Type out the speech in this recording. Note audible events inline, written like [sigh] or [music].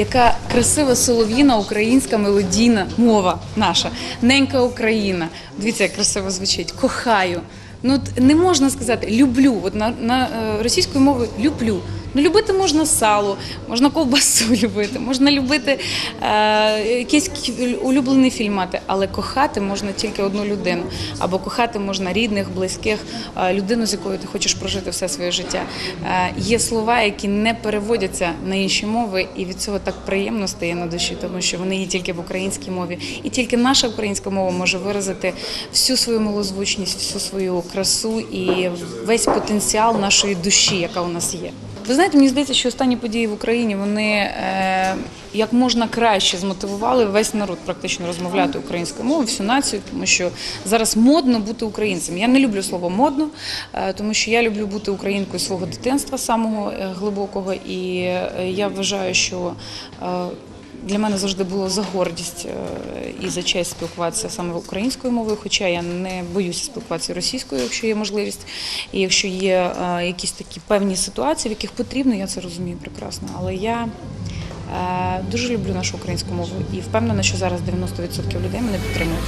яка красива солов'їна українська мелодійна мова наша, ненька Україна. Дивіться, як красиво звучить. Кохаю. Ну не можна сказати люблю. От на, на е, російською мовою люблю. Ну, любити можна сало, можна ковбасу [laughs] любити, можна любити е, якийсь улюблений фільм мати, але кохати можна тільки одну людину. Або кохати можна рідних, близьких, е, людину, з якою ти хочеш прожити все своє життя. Е, є слова, які не переводяться на інші мови, і від цього так приємно стає на душі, тому що вони є тільки в українській мові. І тільки наша українська мова може виразити всю свою малозвучність, всю свою красу і весь потенціал нашої душі, яка у нас є. Ви знаєте, мені здається, що останні події в Україні вони е, як можна краще змотивували весь народ практично розмовляти українською мовою, всю націю, тому що зараз модно бути українцем. Я не люблю слово модно, е, тому що я люблю бути українкою свого дитинства, самого е, глибокого, і я вважаю, що для мене завжди було за гордість е, і за честь спілкуватися саме українською мовою, хоча я не боюся спілкуватися російською, якщо є можливість, і якщо є е, якісь такі певні ситуації, в яких потрібно, я це розумію прекрасно. Але я е, дуже люблю нашу українську мову і впевнена, що зараз 90% людей мене підтримують.